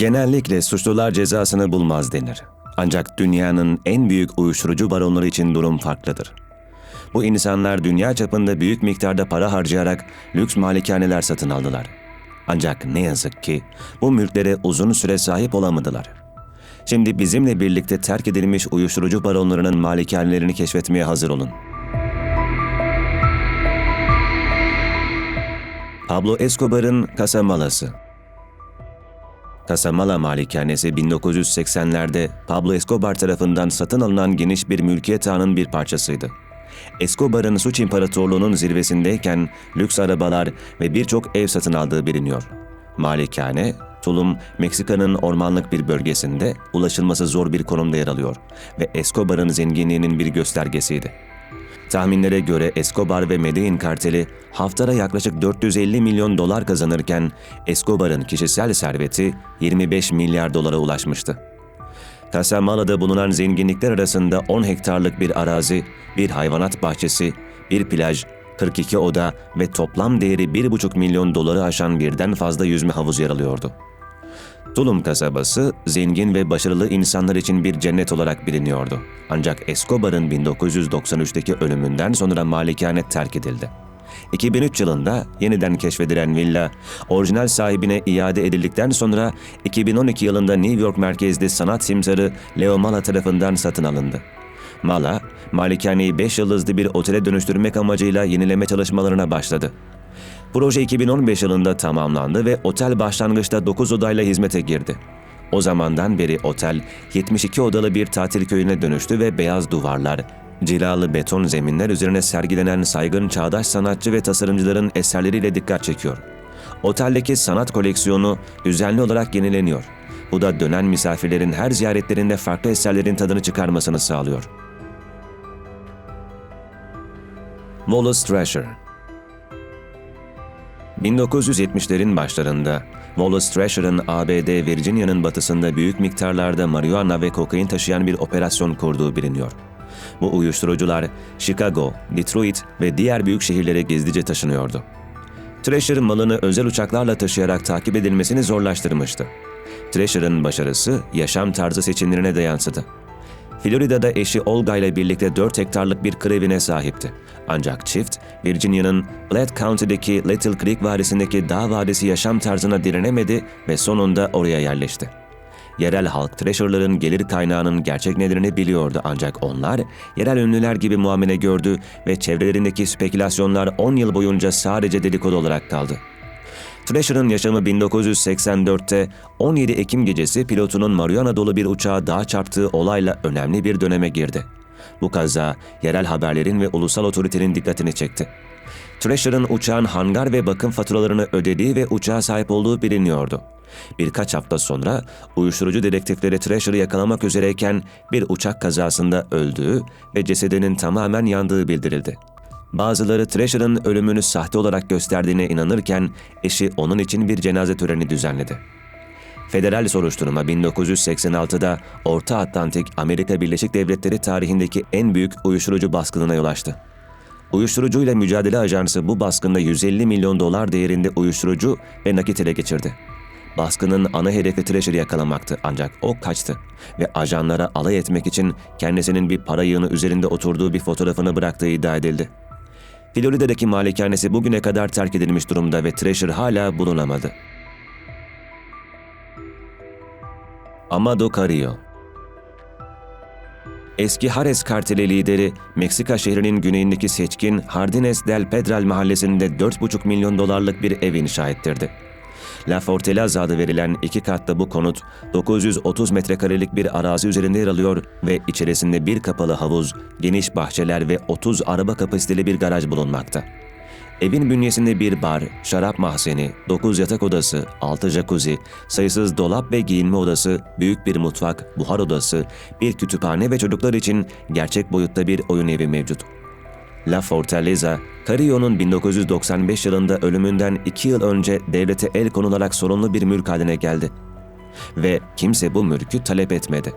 Genellikle suçlular cezasını bulmaz denir. Ancak dünyanın en büyük uyuşturucu baronları için durum farklıdır. Bu insanlar dünya çapında büyük miktarda para harcayarak lüks malikaneler satın aldılar. Ancak ne yazık ki bu mülklere uzun süre sahip olamadılar. Şimdi bizimle birlikte terk edilmiş uyuşturucu baronlarının malikanelerini keşfetmeye hazır olun. Pablo Escobar'ın Casamalası Casamala Malikanesi 1980'lerde Pablo Escobar tarafından satın alınan geniş bir mülkiyet ağının bir parçasıydı. Escobar'ın suç imparatorluğunun zirvesindeyken lüks arabalar ve birçok ev satın aldığı biliniyor. Malikane, Tulum, Meksika'nın ormanlık bir bölgesinde ulaşılması zor bir konumda yer alıyor ve Escobar'ın zenginliğinin bir göstergesiydi. Tahminlere göre Escobar ve Medellin karteli haftada yaklaşık 450 milyon dolar kazanırken Escobar'ın kişisel serveti 25 milyar dolara ulaşmıştı. Casamala'da bulunan zenginlikler arasında 10 hektarlık bir arazi, bir hayvanat bahçesi, bir plaj, 42 oda ve toplam değeri 1,5 milyon doları aşan birden fazla yüzme havuzu yer alıyordu. Tulum kasabası zengin ve başarılı insanlar için bir cennet olarak biliniyordu. Ancak Escobar'ın 1993'teki ölümünden sonra malikane terk edildi. 2003 yılında yeniden keşfedilen villa, orijinal sahibine iade edildikten sonra 2012 yılında New York merkezli sanat simsarı Leo Mala tarafından satın alındı. Mala, malikaneyi 5 yıldızlı bir otele dönüştürmek amacıyla yenileme çalışmalarına başladı. Proje 2015 yılında tamamlandı ve otel başlangıçta 9 odayla hizmete girdi. O zamandan beri otel 72 odalı bir tatil köyüne dönüştü ve beyaz duvarlar, cilalı beton zeminler üzerine sergilenen saygın çağdaş sanatçı ve tasarımcıların eserleriyle dikkat çekiyor. Oteldeki sanat koleksiyonu düzenli olarak yenileniyor. Bu da dönen misafirlerin her ziyaretlerinde farklı eserlerin tadını çıkarmasını sağlıyor. Wallace Thrasher 1970'lerin başlarında Wallace Thrasher'ın ABD Virginia'nın batısında büyük miktarlarda marihuana ve kokain taşıyan bir operasyon kurduğu biliniyor. Bu uyuşturucular Chicago, Detroit ve diğer büyük şehirlere gizlice taşınıyordu. Thrasher malını özel uçaklarla taşıyarak takip edilmesini zorlaştırmıştı. Thrasher'ın başarısı yaşam tarzı seçimlerine de yansıdı. Florida'da eşi Olga ile birlikte 4 hektarlık bir kır evine sahipti. Ancak çift, Virginia'nın Platte County'deki Little Creek vadisindeki dağ vadisi yaşam tarzına direnemedi ve sonunda oraya yerleşti. Yerel halk Thrasher'ların gelir kaynağının gerçek nedenini biliyordu ancak onlar yerel ünlüler gibi muamele gördü ve çevrelerindeki spekülasyonlar 10 yıl boyunca sadece dedikodu olarak kaldı. Thrasher'ın yaşamı 1984'te 17 Ekim gecesi pilotunun marihuana dolu bir uçağa dağa çarptığı olayla önemli bir döneme girdi. Bu kaza yerel haberlerin ve ulusal otoritenin dikkatini çekti. Thrasher'ın uçağın hangar ve bakım faturalarını ödediği ve uçağa sahip olduğu biliniyordu. Birkaç hafta sonra uyuşturucu dedektifleri Thrasher'ı yakalamak üzereyken bir uçak kazasında öldüğü ve cesedinin tamamen yandığı bildirildi. Bazıları Thrasher'ın ölümünü sahte olarak gösterdiğine inanırken eşi onun için bir cenaze töreni düzenledi. Federal soruşturma 1986'da Orta Atlantik Amerika Birleşik Devletleri tarihindeki en büyük uyuşturucu baskınına yol açtı. Uyuşturucuyla Mücadele Ajansı bu baskında 150 milyon dolar değerinde uyuşturucu ve nakit ele geçirdi. Baskının ana hedefi Thrasher'ı yakalamaktı ancak o kaçtı ve ajanlara alay etmek için kendisinin bir para yığını üzerinde oturduğu bir fotoğrafını bıraktığı iddia edildi. Florida'daki malikanesi bugüne kadar terk edilmiş durumda ve Thrasher hala bulunamadı. Amado Carrillo Eski Hares karteli lideri Meksika şehrinin güneyindeki seçkin Hardines del Pedral mahallesinde 4,5 milyon dolarlık bir ev inşa ettirdi. La Fortaleza adı verilen iki katlı bu konut 930 metrekarelik bir arazi üzerinde yer alıyor ve içerisinde bir kapalı havuz, geniş bahçeler ve 30 araba kapasiteli bir garaj bulunmakta. Evin bünyesinde bir bar, şarap mahzeni, 9 yatak odası, 6 jacuzzi, sayısız dolap ve giyinme odası, büyük bir mutfak, buhar odası, bir kütüphane ve çocuklar için gerçek boyutta bir oyun evi mevcut. La Fortaleza, Carrillo'nun 1995 yılında ölümünden 2 yıl önce devlete el konularak sorunlu bir mülk haline geldi. Ve kimse bu mülkü talep etmedi.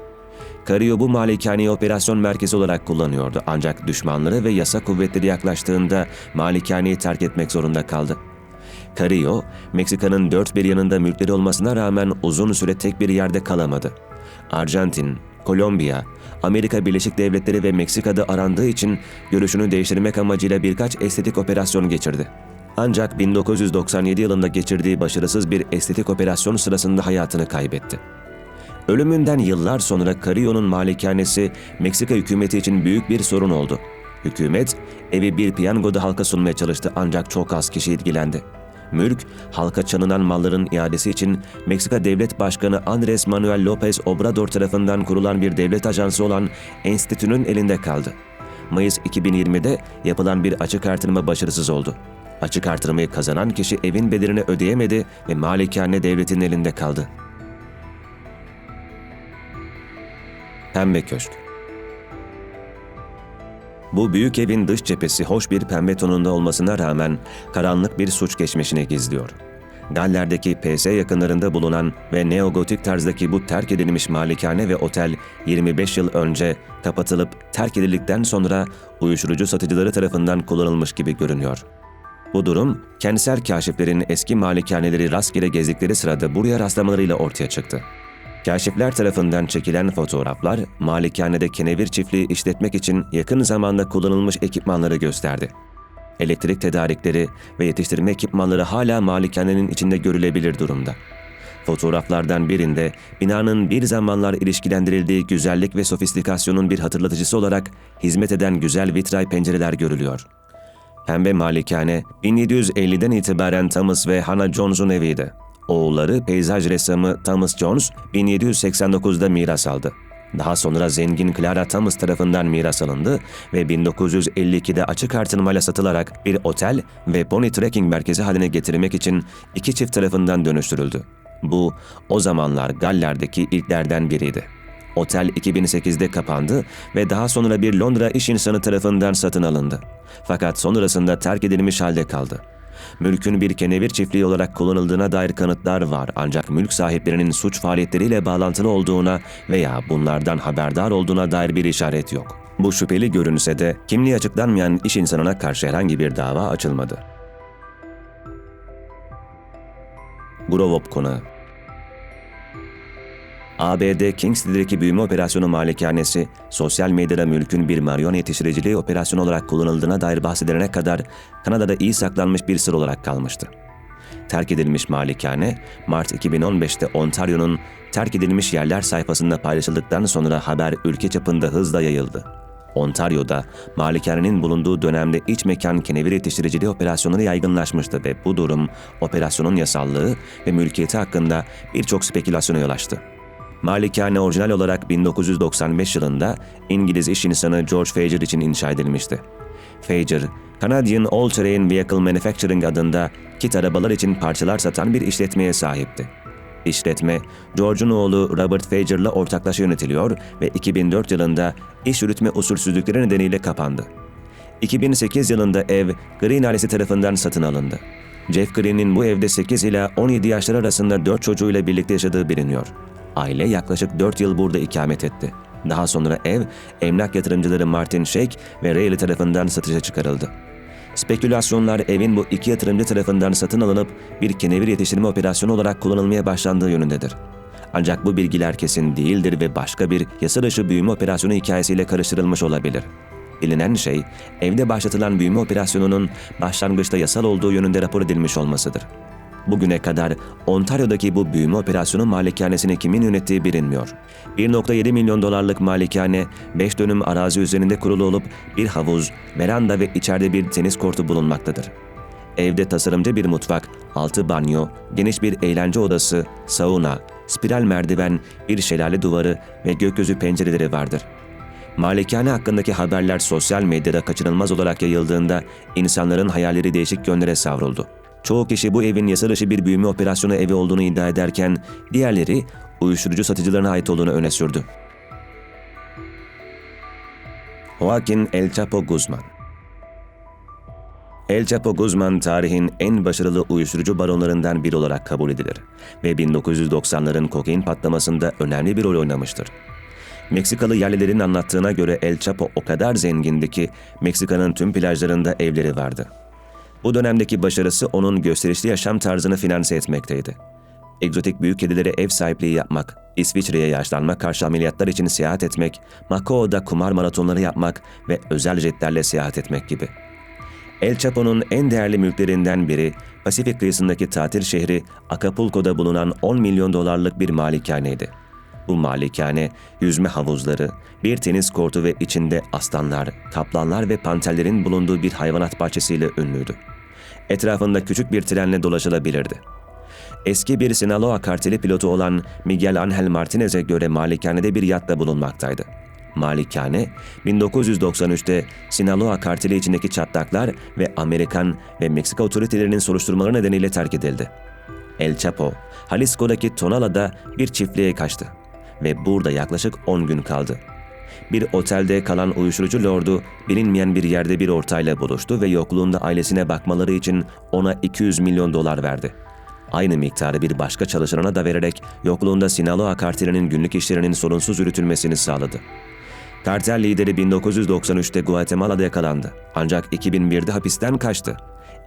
Carrillo bu malikaneyi operasyon merkezi olarak kullanıyordu ancak düşmanları ve yasa kuvvetleri yaklaştığında malikaneyi terk etmek zorunda kaldı. Carrillo, Meksika'nın dört bir yanında mülkleri olmasına rağmen uzun süre tek bir yerde kalamadı. Arjantin, Kolombiya, Amerika Birleşik Devletleri ve Meksika'da arandığı için görüşünü değiştirmek amacıyla birkaç estetik operasyon geçirdi. Ancak 1997 yılında geçirdiği başarısız bir estetik operasyon sırasında hayatını kaybetti. Ölümünden yıllar sonra Carrillo'nun malikanesi Meksika hükümeti için büyük bir sorun oldu. Hükümet evi bir piyangoda halka sunmaya çalıştı ancak çok az kişi ilgilendi. Mülk, halka çalınan malların iadesi için Meksika Devlet Başkanı Andres Manuel López Obrador tarafından kurulan bir devlet ajansı olan Enstitü'nün elinde kaldı. Mayıs 2020'de yapılan bir açık artırma başarısız oldu. Açık artırmayı kazanan kişi evin bedelini ödeyemedi ve malikane devletin elinde kaldı. Pembe Köşk Bu büyük evin dış cephesi hoş bir pembe tonunda olmasına rağmen karanlık bir suç geçmişini gizliyor. Galler'deki PS yakınlarında bulunan ve neogotik tarzdaki bu terk edilmiş malikane ve otel 25 yıl önce kapatılıp terk edildikten sonra uyuşturucu satıcıları tarafından kullanılmış gibi görünüyor. Bu durum, kentsel kaşiflerin eski malikaneleri rastgele gezdikleri sırada buraya rastlamalarıyla ortaya çıktı. Kaşifler tarafından çekilen fotoğraflar, malikanede kenevir çiftliği işletmek için yakın zamanda kullanılmış ekipmanları gösterdi. Elektrik tedarikleri ve yetiştirme ekipmanları hala malikanenin içinde görülebilir durumda. Fotoğraflardan birinde binanın bir zamanlar ilişkilendirildiği güzellik ve sofistikasyonun bir hatırlatıcısı olarak hizmet eden güzel vitray pencereler görülüyor. Pembe Malikane 1750'den itibaren Thomas ve Hannah Jones'un eviydi. Oğulları peyzaj ressamı Thomas Jones 1789'da miras aldı. Daha sonra zengin Clara Thomas tarafından miras alındı ve 1952'de açık artırmayla satılarak bir otel ve pony trekking merkezi haline getirmek için iki çift tarafından dönüştürüldü. Bu o zamanlar Galler'deki ilklerden biriydi. Otel 2008'de kapandı ve daha sonra bir Londra iş insanı tarafından satın alındı. Fakat sonrasında terk edilmiş halde kaldı. Mülkün bir kenevir çiftliği olarak kullanıldığına dair kanıtlar var ancak mülk sahiplerinin suç faaliyetleriyle bağlantılı olduğuna veya bunlardan haberdar olduğuna dair bir işaret yok. Bu şüpheli görünse de kimliği açıklanmayan iş insanına karşı herhangi bir dava açılmadı. Grovop Konağı ABD Kingsley'deki büyüme operasyonu malikanesi, sosyal medyada mülkün bir marihuana yetiştiriciliği operasyonu olarak kullanıldığına dair bahsedilene kadar Kanada'da iyi saklanmış bir sır olarak kalmıştı. Terk edilmiş malikane, Mart 2015'te Ontario'nun terk edilmiş yerler sayfasında paylaşıldıktan sonra haber ülke çapında hızla yayıldı. Ontario'da malikanenin bulunduğu dönemde iç mekan kenevir yetiştiriciliği operasyonları yaygınlaşmıştı ve bu durum operasyonun yasallığı ve mülkiyeti hakkında birçok spekülasyona yol açtı. Malikane orijinal olarak 1995 yılında İngiliz iş insanı George Fager için inşa edilmişti. Fager, Canadian All Terrain Vehicle Manufacturing adında kit arabalar için parçalar satan bir işletmeye sahipti. İşletme, George'un oğlu Robert Fager'la ortaklaşa yönetiliyor ve 2004 yılında iş yürütme usulsüzlükleri nedeniyle kapandı. 2008 yılında ev Green ailesi tarafından satın alındı. Jeff Green'in bu evde 8 ila 17 yaşlar arasında 4 çocuğuyla birlikte yaşadığı biliniyor. Aile yaklaşık 4 yıl burada ikamet etti. Daha sonra ev, emlak yatırımcıları Martin Shake ve Rayleigh tarafından satışa çıkarıldı. Spekülasyonlar evin bu iki yatırımcı tarafından satın alınıp bir kenevir yetiştirme operasyonu olarak kullanılmaya başlandığı yönündedir. Ancak bu bilgiler kesin değildir ve başka bir yasa dışı büyüme operasyonu hikayesiyle karıştırılmış olabilir. Bilinen şey, evde başlatılan büyüme operasyonunun başlangıçta yasal olduğu yönünde rapor edilmiş olmasıdır. Bugüne kadar Ontario'daki bu büyüme operasyonu malikanesini kimin yönettiği bilinmiyor. 1.7 milyon dolarlık malikane 5 dönüm arazi üzerinde kurulu olup bir havuz, veranda ve içeride bir tenis kortu bulunmaktadır. Evde tasarımcı bir mutfak, altı banyo, geniş bir eğlence odası, sauna, spiral merdiven, bir şelale duvarı ve gökyüzü pencereleri vardır. Malikane hakkındaki haberler sosyal medyada kaçınılmaz olarak yayıldığında insanların hayalleri değişik yönlere savruldu. Çoğu kişi bu evin yasa dışı bir büyüme operasyonu evi olduğunu iddia ederken diğerleri uyuşturucu satıcılarına ait olduğunu öne sürdü. Joaquin El Chapo Guzman El Chapo Guzman tarihin en başarılı uyuşturucu baronlarından biri olarak kabul edilir ve 1990'ların kokain patlamasında önemli bir rol oynamıştır. Meksikalı yerlilerin anlattığına göre El Chapo o kadar zengindi ki Meksika'nın tüm plajlarında evleri vardı. Bu dönemdeki başarısı onun gösterişli yaşam tarzını finanse etmekteydi. Egzotik büyük kedilere ev sahipliği yapmak, İsviçre'ye yaşlanmak karşı ameliyatlar için seyahat etmek, Macao'da kumar maratonları yapmak ve özel jetlerle seyahat etmek gibi. El Chapo'nun en değerli mülklerinden biri, Pasifik kıyısındaki tatil şehri Acapulco'da bulunan 10 milyon dolarlık bir malikaneydi. Bu malikane, yüzme havuzları, bir tenis kortu ve içinde aslanlar, kaplanlar ve panterlerin bulunduğu bir hayvanat bahçesiyle ünlüydü. Etrafında küçük bir trenle dolaşılabilirdi. Eski bir Sinaloa karteli pilotu olan Miguel Angel Martinez'e göre malikanede bir yatta bulunmaktaydı. Malikane, 1993'te Sinaloa karteli içindeki çatlaklar ve Amerikan ve Meksika otoritelerinin soruşturmaları nedeniyle terk edildi. El Chapo, Jalisco'daki Tonala'da bir çiftliğe kaçtı ve burada yaklaşık 10 gün kaldı. Bir otelde kalan uyuşturucu lordu bilinmeyen bir yerde bir ortayla buluştu ve yokluğunda ailesine bakmaları için ona 200 milyon dolar verdi. Aynı miktarı bir başka çalışanına da vererek yokluğunda Sinaloa kartelinin günlük işlerinin sorunsuz yürütülmesini sağladı. Kartel lideri 1993'te Guatemala'da yakalandı. Ancak 2001'de hapisten kaçtı.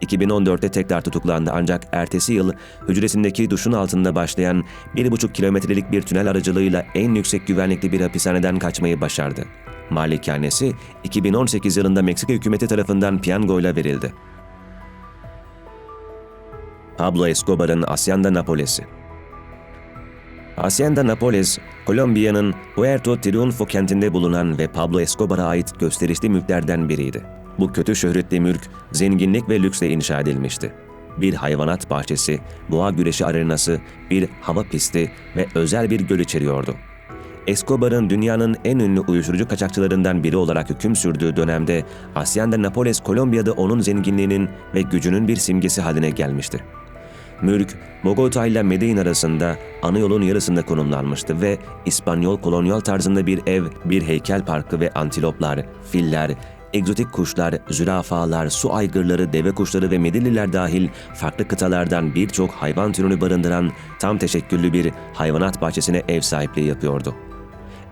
2014'te tekrar tutuklandı ancak ertesi yıl hücresindeki duşun altında başlayan 1,5 kilometrelik bir tünel aracılığıyla en yüksek güvenlikli bir hapishaneden kaçmayı başardı. Malikanesi 2018 yılında Meksika hükümeti tarafından piyangoyla verildi. Pablo Escobar'ın Hacienda Napoles'i Hacienda Napoles, Kolombiya'nın Puerto Triunfo kentinde bulunan ve Pablo Escobar'a ait gösterişli mülklerden biriydi. Bu kötü şöhretli mülk, zenginlik ve lüksle inşa edilmişti. Bir hayvanat bahçesi, boğa güreşi arenası, bir hava pisti ve özel bir göl içeriyordu. Escobar'ın dünyanın en ünlü uyuşturucu kaçakçılarından biri olarak hüküm sürdüğü dönemde Hacienda Napoles Kolombiya'da onun zenginliğinin ve gücünün bir simgesi haline gelmişti. Mülk, Bogota ile Medellin arasında ana yolun yarısında konumlanmıştı ve İspanyol kolonyal tarzında bir ev, bir heykel parkı ve antiloplar, filler, egzotik kuşlar, zürafalar, su aygırları, deve kuşları ve medilliler dahil farklı kıtalardan birçok hayvan türünü barındıran tam teşekküllü bir hayvanat bahçesine ev sahipliği yapıyordu.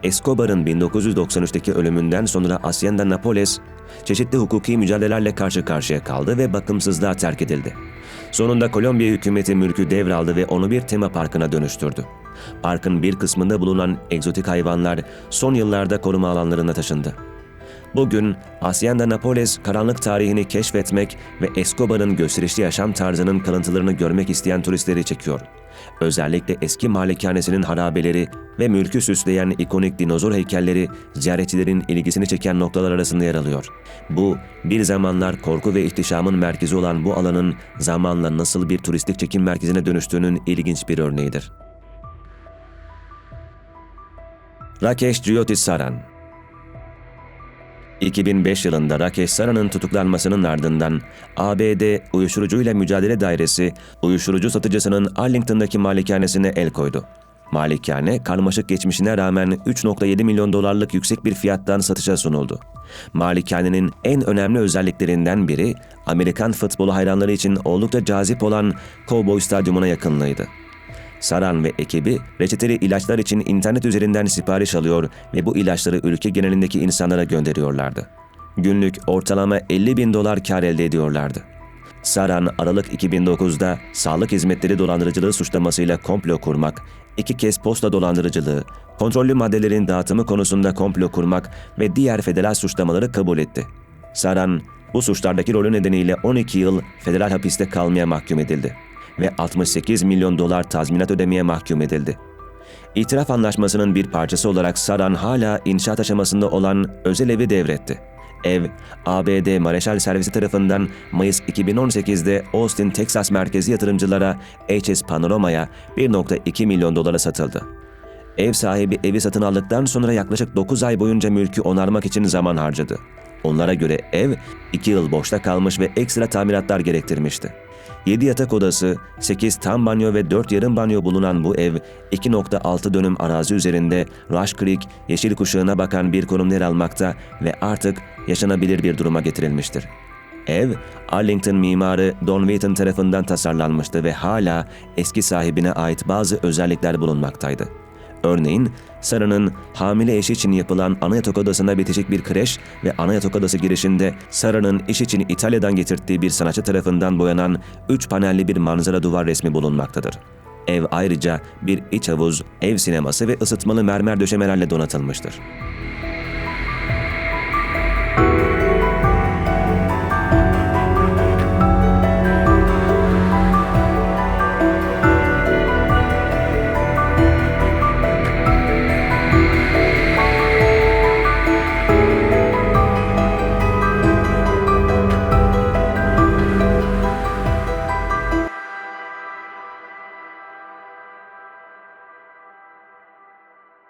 Escobar'ın 1993'teki ölümünden sonra Hacienda Napoles, çeşitli hukuki mücadelelerle karşı karşıya kaldı ve bakımsızlığa terk edildi. Sonunda Kolombiya hükümeti mülkü devraldı ve onu bir tema parkına dönüştürdü. Parkın bir kısmında bulunan egzotik hayvanlar son yıllarda koruma alanlarına taşındı. Bugün Hacienda Napoles karanlık tarihini keşfetmek ve Escobar'ın gösterişli yaşam tarzının kalıntılarını görmek isteyen turistleri çekiyor. Özellikle eski malikanesinin harabeleri ve mülkü süsleyen ikonik dinozor heykelleri ziyaretçilerin ilgisini çeken noktalar arasında yer alıyor. Bu, bir zamanlar korku ve ihtişamın merkezi olan bu alanın zamanla nasıl bir turistik çekim merkezine dönüştüğünün ilginç bir örneğidir. Rakesh Jyoti Saran 2005 yılında Rakesh Saran'ın tutuklanmasının ardından ABD Uyuşturucuyla Mücadele Dairesi uyuşturucu satıcısının Arlington'daki malikanesine el koydu. Malikane, karmaşık geçmişine rağmen 3.7 milyon dolarlık yüksek bir fiyattan satışa sunuldu. Malikanenin en önemli özelliklerinden biri, Amerikan futbolu hayranları için oldukça cazip olan Cowboy Stadyumuna yakınlığıydı. Saran ve ekibi reçeteli ilaçlar için internet üzerinden sipariş alıyor ve bu ilaçları ülke genelindeki insanlara gönderiyorlardı. Günlük ortalama 50 bin dolar kar elde ediyorlardı. Saran, Aralık 2009'da sağlık hizmetleri dolandırıcılığı suçlamasıyla komplo kurmak, iki kez posta dolandırıcılığı, kontrollü maddelerin dağıtımı konusunda komplo kurmak ve diğer federal suçlamaları kabul etti. Saran, bu suçlardaki rolü nedeniyle 12 yıl federal hapiste kalmaya mahkum edildi ve 68 milyon dolar tazminat ödemeye mahkum edildi. İtiraf anlaşmasının bir parçası olarak Saran hala inşaat aşamasında olan özel evi devretti. Ev, ABD Mareşal Servisi tarafından Mayıs 2018'de Austin, Texas merkezi yatırımcılara HS Panorama'ya 1.2 milyon dolara satıldı. Ev sahibi evi satın aldıktan sonra yaklaşık 9 ay boyunca mülkü onarmak için zaman harcadı. Onlara göre ev 2 yıl boşta kalmış ve ekstra tamiratlar gerektirmişti. 7 yatak odası, 8 tam banyo ve 4 yarım banyo bulunan bu ev 2.6 dönüm arazi üzerinde Rush Creek yeşil kuşağına bakan bir konum yer almakta ve artık yaşanabilir bir duruma getirilmiştir. Ev, Arlington mimarı Don Wheaton tarafından tasarlanmıştı ve hala eski sahibine ait bazı özellikler bulunmaktaydı. Örneğin Sarah'ın hamile eşi için yapılan ana yatak odasında bitişik bir kreş ve ana odası girişinde Sarah'ın iş için İtalya'dan getirdiği bir sanatçı tarafından boyanan üç panelli bir manzara duvar resmi bulunmaktadır. Ev ayrıca bir iç havuz, ev sineması ve ısıtmalı mermer döşemelerle donatılmıştır.